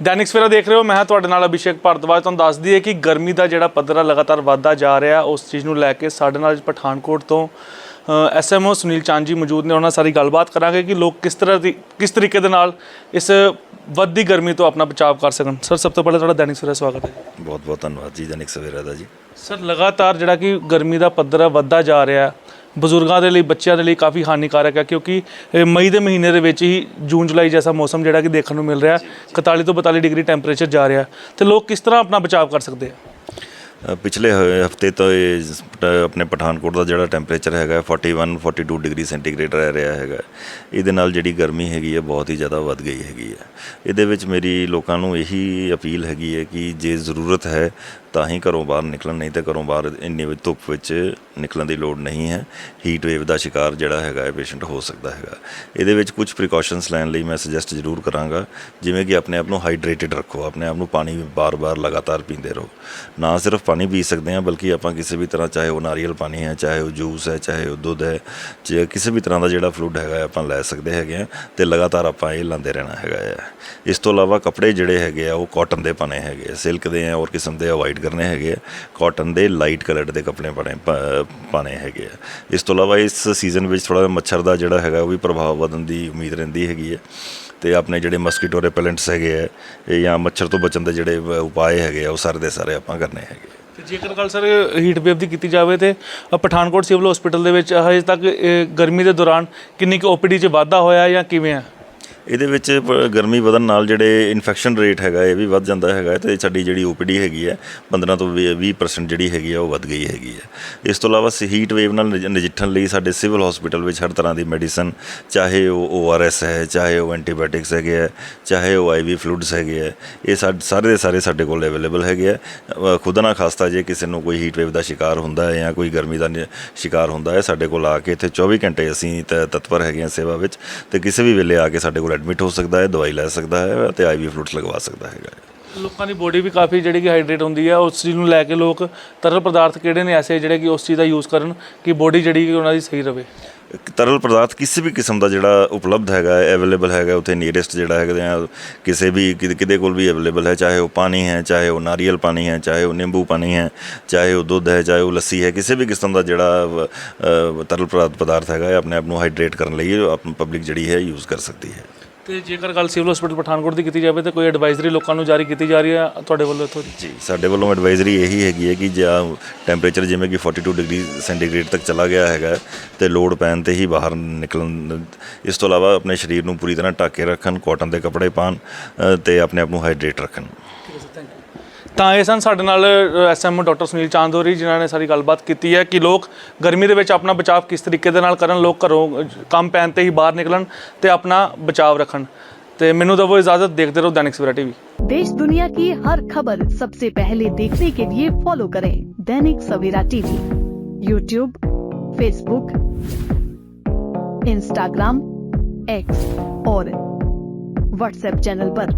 ਦੈਨਿਕ ਸਵੇਰਾ ਦੇਖ ਰਹੇ ਹੋ ਮੈਂ ਹਾਂ ਤੁਹਾਡੇ ਨਾਲ ਅਭਿਸ਼ੇਕ ਭਾਰਦਵਾਜ। ਤੁਹਾਨੂੰ ਦੱਸ ਦਈਏ ਕਿ ਗਰਮੀ ਦਾ ਜਿਹੜਾ ਪੱਧਰ ਲਗਾਤਾਰ ਵਧਦਾ ਜਾ ਰਿਹਾ ਉਸ ਚੀਜ਼ ਨੂੰ ਲੈ ਕੇ ਸਾਡੇ ਨਾਲ ਪਠਾਨਕੋਟ ਤੋਂ ਐਸਐਮਓ ਸੁਨੀਲ ਚਾਂਦ ਜੀ ਮੌਜੂਦ ਨੇ। ਉਹਨਾਂ ਨਾਲ ਸਾਰੀ ਗੱਲਬਾਤ ਕਰਾਂਗੇ ਕਿ ਲੋਕ ਕਿਸ ਤਰ੍ਹਾਂ ਦੀ ਕਿਸ ਤਰੀਕੇ ਦੇ ਨਾਲ ਇਸ ਵੱਧਦੀ ਗਰਮੀ ਤੋਂ ਆਪਣਾ ਬਚਾਅ ਕਰ ਸਕਣ। ਸਰ ਸਭ ਤੋਂ ਪਹਿਲਾਂ ਤੁਹਾਡਾ ਦੈਨਿਕ ਸਵੇਰਾ ਸਵਾਗਤ ਹੈ। ਬਹੁਤ ਬਹੁਤ ਧੰਨਵਾਦ ਜੀ ਦੈਨਿਕ ਸਵੇਰਾ ਦਾ ਜੀ। ਸਰ ਲਗਾਤਾਰ ਜਿਹੜਾ ਕਿ ਗਰਮੀ ਦਾ ਪੱਧਰ ਹੈ ਵੱਧਦਾ ਜਾ ਰਿਹਾ ਹੈ ਬਜ਼ੁਰਗਾਂ ਦੇ ਲਈ ਬੱਚਿਆਂ ਦੇ ਲਈ ਕਾਫੀ ਹਾਨੀਕਾਰਕ ਹੈ ਕਿਉਂਕਿ ਅ, ਮਈ ਦੇ ਮਹੀਨੇ ਦੇ ਵਿੱਚ ਹੀ ਜੂਨ ਜੁਲਾਈ ਜੈਸਾ ਮੌਸਮ ਜਿਹੜਾ ਕਿ ਦੇਖਣ ਨੂੰ ਮਿਲ ਰਿਹਾ ਹੈ 41 ਤੋਂ 42 ਡਿਗਰੀ ਟੈਂਪਰੇਚਰ ਜਾ ਰਿਹਾ ਹੈ। ਤੇ ਲੋਕ ਕਿਸ ਤਰ੍ਹਾਂ ਆਪਣਾ ਬਚਾਅ ਕਰ ਸਕਦੇ ਆ? ਪਿਛਲੇ ਹਫ਼ਤੇ ਤੋਂ ਇਹ ਆਪਣੇ ਪਠਾਨਕੋਟ ਦਾ ਜਿਹੜਾ ਟੈਂਪਰੇਚਰ ਹੈਗਾ 41 42 ਡਿਗਰੀ ਸੈਂਟੀਗ੍ਰੇਡ ਰਹਿ ਰਿਹਾ ਹੈਗਾ ਇਹਦੇ ਨਾਲ ਜਿਹੜੀ ਗਰਮੀ ਹੈਗੀ ਹੈ, ਬਹੁਤ ਹੀ ਜ਼ਿਆਦਾ ਵੱਧ ਗਈ ਹੈਗੀ ਹੈ। ਇਹਦੇ ਵਿੱਚ ਮੇਰੀ ਲੋਕਾਂ ਨੂੰ ਇਹੀ ਅਪੀਲ ਹੈਗੀ ਹੈ ਕਿ ਜੇ ਜ਼ਰੂਰਤ ਹੈ, ਤਾਂ ਹੀ ਘਰੋਂ ਬਾਹਰ ਨਿਕਲਣ, ਨਹੀਂ ਤਾਂ ਘਰੋਂ ਬਾਹਰ ਇੰਨੀ ਵੀ ਧੁੱਪ ਵਿੱਚ ਨਿਕਲਣ ਦੀ ਲੋੜ ਨਹੀਂ ਹੈ। ਹੀਟ ਵੇਵ ਦਾ ਸ਼ਿਕਾਰ ਜਿਹੜਾ ਹੈਗਾ ਹੈ ਪੇਸ਼ੈਂਟ ਹੋ ਸਕਦਾ ਹੈਗਾ। ਇਹਦੇ ਵਿੱਚ ਕੁਝ ਪ੍ਰੀਕਾਸ਼ਨਸ ਲੈਣ ਲਈ ਮੈਂ ਸੁਜੈਸਟ ਜ਼ਰੂਰ ਕਰਾਂਗਾ। ਜਿਵੇਂ ਕਿ ਆਪਣੇ ਆਪ ਨੂੰ ਹਾਈਡਰੇਟਿਡ ਰੱਖੋ, ਆਪਣੇ ਆਪ ਨੂੰ ਪਾਣੀ ਬਾਰ-ਬਾਰ ਲਗਾਤਾਰ ਪੀਂਦੇ ਰਹੋ। ਨਾ ਸਿਰਫ ਪਾਣੀ ਪੀ ਸਕਦੇ ਹਾਂ, ਬਲਕਿ ਆਪਾਂ ਕਿਸੇ ਵੀ ਤਰ੍ਹਾਂ ਚਾਹੇ ਉਹ ਨਾਰੀਅਲ ਪਾਣੀ ਹੈ, ਚਾਹੇ ਉਹ ਜੂਸ ਹੈ, ਚਾਹੇ ਉਹ ਦੁੱਧ ਹੈ, ਚਾਹੇ ਕਿਸੇ ਵੀ ਤਰ੍ਹਾਂ ਦਾ ਜਿਹੜਾ ਫਲੂਇਡ ਹੈਗਾ ਆਪਾਂ ਲੈ ਸਕਦੇ ਹੈਗੇ ਆ ਤੇ ਲਗਾਤਾਰ ਆਪਾਂ ਇਹ ਲਾਉਂਦੇ ਰਹਿਣਾ ਹੈਗਾ ਆ ਇਸ ਤੋਂ ਇਲਾਵਾ ਕੱਪੜੇ ਜਿਹੜੇ ਹੈਗੇ ਆ, ਉਹ ਕਾਟਨ ਦੇ ਪਾਣੇ ਹੈਗੇ ਸਿਲਕ ਦੇ ਆ ਔਰ ਕਿਸਮ ਦੇ ਅਵੋਇਡ ਕਰਨੇ ਹੈਗੇ ਆ ਕਾਟਨ ਦੇ ਲਾਈਟ ਕਲਰਡ ਦੇ ਕੱਪੜੇ ਪਾਣੇ ਪ- ਪਾਣੇ ਹੈਗੇ ਆ। ਇਸ ਤੋਂ ਇਲਾਵਾ ਇਸ ਸੀਜ਼ਨ ਵਿੱਚ ਥੋੜਾ ਮੱਛਰ ਦਾ ਜਿਹੜਾ ਹੈਗਾ, ਉਹ ਵੀ ਪ੍ਰਭਾਵ ਵਧਣ ਦੀ ਉਮੀਦ ਰਹਿੰਦੀ ਹੈਗੀ ਹੈ। ਤੇ ਆਪਣੇ ਜਿਹੜੇ ਮਸਕੀਟੋ ਰਿਪੈਲੈਂਟਸ ਹੈਗੇ ਆ ਜਾਂ ਮੱਛਰ ਤੋਂ ਬਚਣ ਦੇ ਜਿਹੜੇ ਵ- ਉਪਾਅ ਹੈਗੇ ਆ, ਉਹ ਸਾਰੇ ਦੇ ਸਾਰੇ ਆਪਾਂ ਕਰਨੇ ਹੈਗੇ ਤੇ ਜੇਕਰ ਗੱਲ ਸਰ, ਹੀਟ ਵੇਵ ਦੀ ਕੀਤੀ ਜਾਵੇ ਤੇ ਪਠਾਨਕੋਟ ਸਿਵਲ ਹਸਪੀਟਲ ਦੇ ਵਿੱਚ ਹਜੇ ਤੱਕ ਗਰਮੀ ਦੇ ਦੌਰਾਨ ਕਿੰਨੀ ਕੁ ਓਪੀਡੀ 'ਚ ਵਾਧਾ ਹੋਇਆ ਜਾਂ ਕਿਵੇਂ ਆ? ਇਹਦੇ ਵਿੱਚ ਪ- ਗਰਮੀ ਵਧਣ ਨਾਲ ਜਿਹੜੇ ਇਨਫੈਕਸ਼ਨ ਰੇਟ ਹੈਗਾ, ਇਹ ਵੀ ਵੱਧ ਜਾਂਦਾ ਹੈਗਾ ਹੈ ਤੇ ਸਾਡੀ ਜਿਹੜੀ ਓਪੀਡੀ ਹੈਗੀ ਹੈ 15 ਤੋਂ 20% ਜਿਹੜੀ ਹੈਗੀ ਹੈ ਉਹ ਵੱਧ ਗਈ ਹੈਗੀ ਹੈ। ਇਸ ਤੋਂ ਇਲਾਵਾ ਹੀਟ ਵੇਵ ਨਾਲ ਨਜ- ਨਜਿੱਠਣ ਲਈ ਸਾਡੇ ਸਿਵਲ ਹਸਪੀਟਲ ਵਿੱਚ ਹਰ ਤਰ੍ਹਾਂ ਦੀ ਮੈਡੀਸਨ ਚਾਹੇ ਉਹ ਓਆਰਐਸ ਹੈ, ਚਾਹੇ ਉਹ ਐਂਟੀਬਾਇਓਟਿਕਸ ਹੈਗੇ ਹੈ, ਚਾਹੇ ਉਹ ਆਈਵੀ ਫਲੂਇਡਸ ਹੈਗੇ ਹੈ, ਇਹ ਸਾਡੇ ਸਾਰੇ ਦੇ ਸਾਰੇ ਸਾਡੇ ਕੋਲ ਅਵੇਲੇਬਲ ਹੈਗੇ ਹੈ। ਖੁਦ ਨਾ ਖਾਸਤਾ ਜੇ ਕਿਸੇ ਨੂੰ ਕੋਈ ਹੀਟ ਵੇਵ ਦਾ ਸ਼ਿਕਾਰ ਹੁੰਦਾ ਹੈ ਜਾਂ ਕੋਈ ਗਰਮੀ ਦਾ ਨਿ- ਸ਼ਿਕਾਰ ਹੁੰਦਾ ਹੈ, ਸਾਡੇ ਕੋਲ ਆ ਕੇ ਇੱਥੇ 24 ਘੰਟੇ ਅਸੀਂ ਤਤਪਰ ਹੈਗੇ ਹਾਂ ਸੇਵਾ ਵਿੱਚ ਤੇ ਕਿਸੇ ਵੀ ਵੇਲੇ ਆ ਕੇ ਸਾਡੇ ਕੋਲ ਐਡਮਿਟ ਹੋ ਸਕਦਾ ਹੈ ਦਵਾਈ ਲੈ ਸਕਦਾ ਹੈ ਤੇ ਆਈਵੀ ਫਲੂਇਡਸ ਲਗਵਾ ਸਕਦਾ ਹੈਗਾ ਹੈ। ਲੋਕਾਂ ਦੀ ਬੋਡੀ ਵੀ ਕਾਫੀ ਜਿਹੜੀ ਕਿ ਹਾਈਡਰੇਟ ਹੁੰਦੀ ਹੈ ਉਸ ਚੀਜ਼ ਨੂੰ ਲੈ ਕੇ ਲੋਕ ਤਰਲ ਪਦਾਰਥ ਕਿਹੜੇ ਨੇ ਐਸੇ ਜਿਹੜੇ ਕਿ ਉਸ ਚੀਜ਼ ਦਾ ਯੂਜ਼ ਕਰਨ ਕਿ ਬੋਡੀ ਜਿਹੜੀ ਕਿ ਉਹਨਾਂ ਦੀ ਸਹੀ ਰਵੇ ਇੱਕ ਤਰਲ ਪਦਾਰਥ ਕਿਸੇ ਵੀ ਕਿਸਮ ਦਾ ਜਿਹੜਾ ਉਪਲਬਧ ਹੈਗਾ ਅਵੇਲੇਬਲ ਹੈਗਾ ਉੱਥੇ ਨੀਅਰੈਸਟ ਜਿਹੜਾ ਹੈਗਾ ਜਾਂ ਕਿਸੇ ਵੀ ਕਿਤੇ ਕੋਲ ਵੀ ਅਵੇਲੇਬਲ ਹੈ ਚਾਹੇ ਉਹ ਪਾਣੀ ਹੈ ਚਾਹੇ ਉਹ ਨਾਰੀਅਲ ਪਾਣੀ ਹੈ ਚਾਹੇ ਉਹ ਨਿੰਬੂ ਪਾਣੀ ਹੈ ਚਾਹੇ ਉਹ ਦੁੱਧ ਹੈ ਚਾਹੇ ਉਹ ਲੱਸੀ ਹੈ ਕਿਸੇ ਵੀ ਕਿਸਮ ਦਾ ਜਿਹੜਾ ਤਰਲ ਪਦਾਰਥ ਹੈਗਾ ਆਪਣੇ ਆਪ ਨੂੰ ਹਾਈਡਰੇਟ ਕਰਨ ਲਈ ਪਬਲਿਕ ਜਿਹੜੀ ਹੈ ਯੂਜ਼ ਕਰ ਸਕਦੀ ਹੈ ਤੇ ਜੇਕਰ ਗੱਲ ਸਿਵਲ ਹਸਪੀਟਲ ਪਠਾਨਕੋਟ ਦੀ ਕੀਤੀ ਜਾਵੇ ਤਾਂ ਕੋਈ ਐਡਵਾਈਜ਼ਰੀ ਲੋਕਾਂ ਨੂੰ ਜਾਰੀ ਕੀਤੀ ਜਾ ਰਹੀ ਹੈ ਤੁਹਾਡੇ ਵੱਲੋਂ ਇੱਥੋਂ ਦੀ? ਜੀ ਸਾਡੇ ਵੱਲੋਂ ਐਡਵਾਈਜ਼ਰੀ ਇਹੀ ਹੈਗੀ ਹੈ ਕਿ ਜਾਂ ਟੈਂਪਰੇਚਰ ਜਿਵੇਂ ਕਿ 42 ਡਿਗਰੀ ਸੈਂਟੀਗ੍ਰੇਡ ਤੱਕ ਚਲਾ ਗਿਆ ਹੈਗਾ ਹੈ ਤੇ ਲੋਡ ਪੈਣ ਤੇ ਹੀ ਬਾਹਰ ਨਿਕਲਣ ਇਸ ਤੋਂ ਇਲਾਵਾ ਆਪਣੇ ਸਰੀਰ ਨੂੰ ਪੂਰੀ ਤਰ੍ਹਾਂ ਢੱਕ ਕੇ ਰੱਖਣ ਕਾਟਨ ਦੇ ਕੱਪੜੇ ਪਾਣ ਤੇ ਆਪਣੇ ਆਪ ਨੂੰ ਹਾਈਡਰੇਟ ਰੱਖਣ। ਤਾਂ ਇਹ ਸਨ ਸਾਡੇ ਨਾਲ ਐਸਐਮਓ ਡਾਕਟਰ ਸੁਨੀਲ ਚਾਂਦੋਰੀ ਜਿਨ੍ਹਾਂ ਨੇ ਸਾਰੀ ਗੱਲਬਾਤ ਕੀਤੀ ਹੈ ਕਿ ਲੋਕ ਗਰਮੀ ਦੇ ਵਿੱਚ ਆਪਣਾ ਬਚਾਅ ਕਿਸ ਤਰੀਕੇ ਦੇ ਨਾਲ ਕਰਨ ਲੋਕ ਘਰੋਂ ਅ, ਕੰਮ ਪੈਣ ਤੇ ਹੀ ਬਾਹਰ ਨਿਕਲਣ ਤੇ ਆਪਣਾ ਬਚਾਅ ਰੱਖਣ ਤੇ ਮੈਨੂੰ ਦਵੋ ਇਜਾਜ਼ਤ ਦੇਖਦੇ ਰਹੋ ਦੈਨਿਕ ਸਵੇਰਾ ਟੀਵੀ देश दुनिया की हर खबर सबसे पहले देखने के लिए फॉलो करें Dainik Savera TV YouTube Facebook Instagram X और व्हाट्सएप चैनल पर।